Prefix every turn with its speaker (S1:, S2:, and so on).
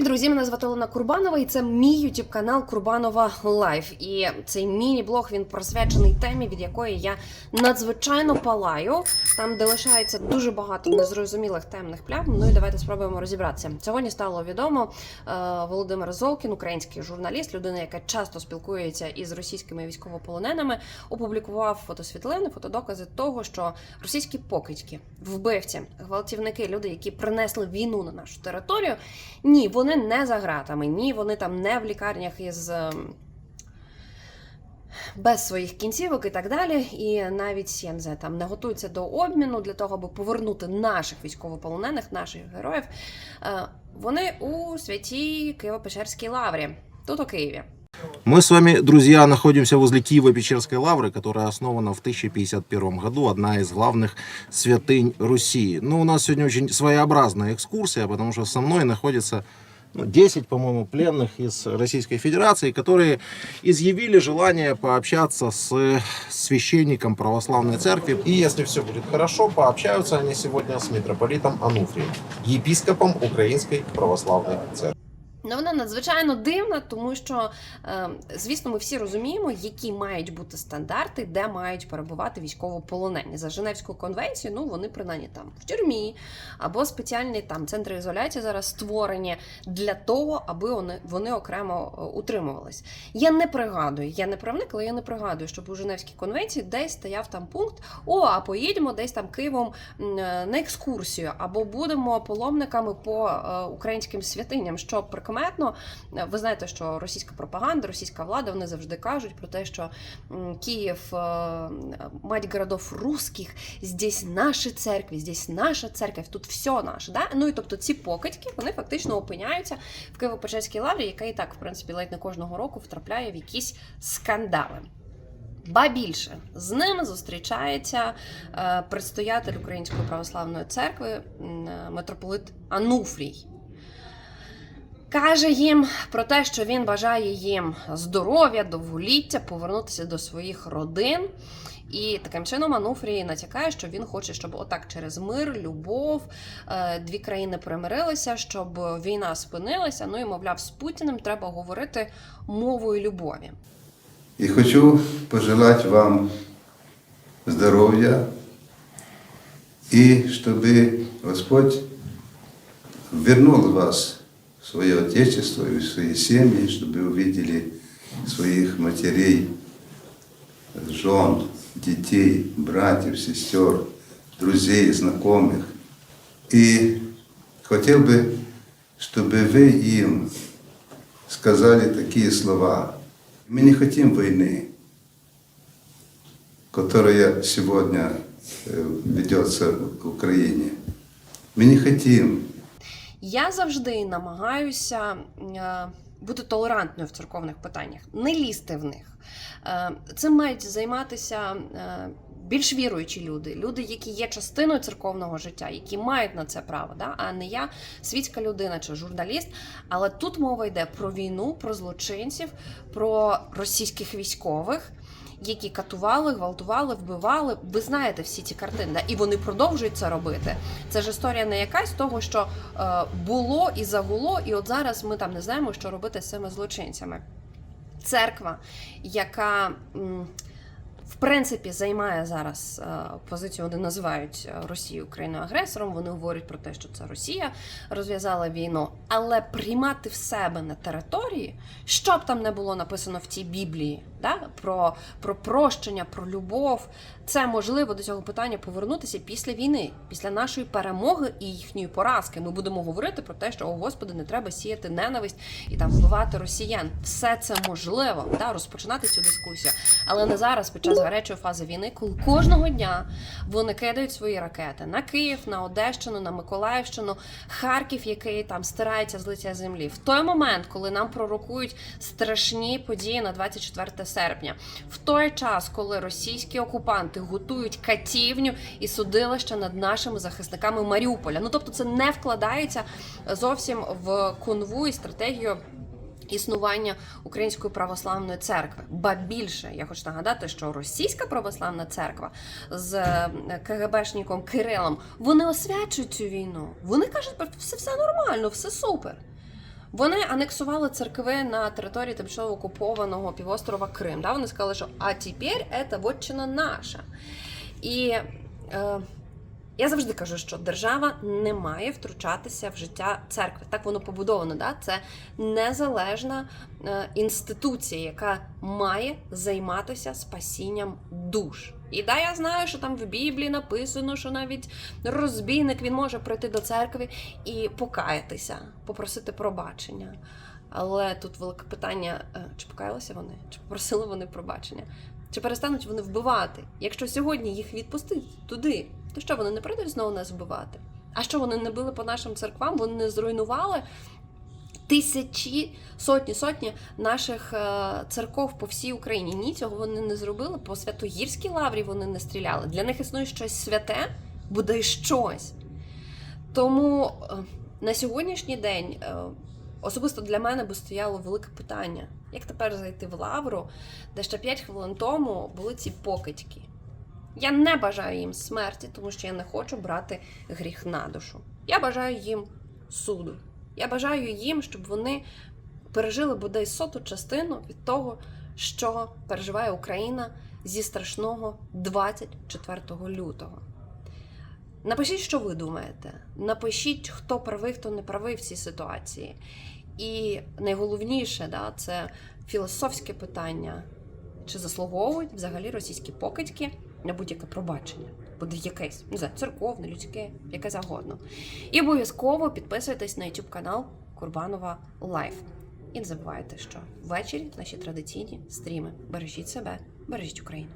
S1: Привіт, друзі! Мене звати Олена Курбанова, і це мій youtube канал Курбанова Лайф. І цей міні-блог він присвячений темі, від якої я надзвичайно палаю. Там, де лишається дуже багато незрозумілих темних плям. Ну і давайте спробуємо розібратися. Сьогодні стало відомо е, Володимир Золкін, український журналіст, людина, яка часто спілкується із російськими військовополоненими, опублікував фотосвітлини, фотодокази того, що російські покидьки, вбивці, гвалтівники, люди, які принесли війну на нашу територію. Ні, вони не за ґратами, ні, вони там не в лікарнях із. ем, Без своїх кінцівок і так далі, і навіть я не знаю, там не готуються до обміну для того, аби повернути наших військовополонених, наших героїв. Е, Вони у святій Києво-Печерській лаврі, тут у Києві.
S2: Мы с вами, друзья, находимся возле Киево-Печерской лавры, которая основана в 1051 году, одна из главных святынь Руси. Ну, у нас сегодня очень своеобразная экскурсия, потому что со мной находится ну, 10, по-моему, пленных из Российской Федерации, которые изъявили желание пообщаться с священником православной церкви. И если все будет хорошо, пообщаются они сегодня с митрополитом Ануфрием, епископом Украинской православной церкви.
S1: Ну, вона надзвичайно дивна, тому що, е, звісно, ми всі розуміємо, які мають бути стандарти, де мають перебувати військовополонені. За Женевську конвенцію, ну вони принаймні там в тюрмі або спеціальні там центри ізоляції зараз створені для того, аби вони, вони окремо е, утримувались. Я не пригадую, я не правник, але я не пригадую, щоб у Женевській конвенції десь стояв там пункт: о, а поїдемо десь там Києвом е, на екскурсію, або будемо паломниками по українським святиням, що прикметно. Е, Ви знаєте, що російська пропаганда, російська влада вони завжди кажуть про те, що Київ е, мать городов русських, здесь наші церкви, здесь наша церковь, тут все наше. Да? Ну і тобто ці покидьки вони фактично опиняються в Києво-Печерській лаврі, яка і так, в принципі, ледь не кожного року втрапляє в якісь скандали. Ба більше з ними зустрічається е, предстоятель Української православної церкви митрополит Ануфрій. Каже їм про те, що він бажає їм здоров'я, довголіття, повернутися до своїх родин. І таким чином Ануфрій натякає, що він хоче, щоб отак через мир, любов е, дві країни примирилися, щоб війна спинилася. Ну і мовляв, з Путіним треба говорити мовою любові.
S3: И хочу пожелать вам здоровья и чтобы Господь вернул вас свое Отечество и свои семьи, чтобы увидели своих матерей, жен, детей, братьев, сестер, друзей, знакомых. И хотел бы, чтобы вы им сказали такие слова. Мы не хотим войны, которая сегодня э, ведется в Украине. Мы не хотим
S1: Я завжди намагаюся е, бути толерантною в церковних питаннях, не лізти в них. Е, Цим мають займатися е, більш віруючі люди, люди, які є частиною церковного життя, які мають на це право, да? а не я світська людина чи журналіст. Але тут мова йде про війну, про злочинців, про російських військових. Які катували, гвалтували, вбивали. Ви знаєте всі ці картини, і вони продовжують це робити. Це ж історія не якась того, що е, було і загуло, і от зараз ми там не знаємо, що робити з цими злочинцями. Церква, яка в принципі займає зараз е, позицію, вони називають е, Росію країною агресором. Вони говорять про те, що це Росія розв'язала війну, але приймати в себе на території, що б там не було написано в цій Біблії, да? про, про прощення, про любов. Це можливо до цього питання повернутися після війни, після нашої перемоги і їхньої поразки. Ми будемо говорити про те, що о Господи, не треба сіяти ненависть і там вбивати росіян. Все це можливо, да, розпочинати цю дискусію, але не зараз, під час гарячої фази війни, коли кожного дня вони кидають свої ракети на Київ, на Одещину, на Миколаївщину, Харків, який там стирається з лиця землі. В той момент, коли нам пророкують страшні події на 24 серпня, в той час, коли російські окупанти готують катівню і судилище над нашими захисниками Маріуполя. Ну тобто, це не вкладається зовсім в конву і стратегію. Існування Української православної церкви, ба більше я хочу нагадати, що російська православна церква з е, КГБшником Кирилом вони освячують цю війну. Вони кажуть, що все, все нормально, все супер. Вони анексували церкви на території тимчасово окупованого півострова Крим. Да? Вони сказали, що а тепер це вотчина наша. І е, я завжди кажу, що держава не має втручатися в життя церкви. Так воно побудовано. Да? Це незалежна е, інституція, яка має займатися спасінням душ. І да, я знаю, що там в Біблії написано, що навіть розбійник він може прийти до церкви і покаятися, попросити пробачення. Але тут велике питання: е, чи покаялися вони, чи попросили вони пробачення, чи перестануть вони вбивати? Якщо сьогодні їх відпустити туди, то що вони не прийдуть знову нас вбивати? А що вони не били по нашим церквам? Вони не зруйнували тисячі, сотні, сотні наших е, церков по всій Україні. Ні, цього вони не зробили. По Святогірській лаврі вони не стріляли. Для них існує щось святе, буде щось. Тому е, на сьогоднішній день е, особисто для мене би стояло велике питання: як тепер зайти в лавру, де ще 5 хвилин тому були ці покидьки. Я не бажаю їм смерті, тому що я не хочу брати гріх на душу. Я бажаю їм суду. Я бажаю їм, щоб вони пережили бодай соту частину від того, що переживає Україна зі страшного 24 лютого. Напишіть, що ви думаєте. Напишіть, хто правий, хто не правий в цій ситуації. І найголовніше, да, це філософське питання: чи заслуговують взагалі російські покидьки на будь-яке пробачення? Буде якесь, не знаю, церковне, людське, яке завгодно. І обов'язково підписуйтесь на YouTube канал Курбанова Лайф. І не забувайте, що ввечері наші традиційні стріми. Бережіть себе, бережіть Україну.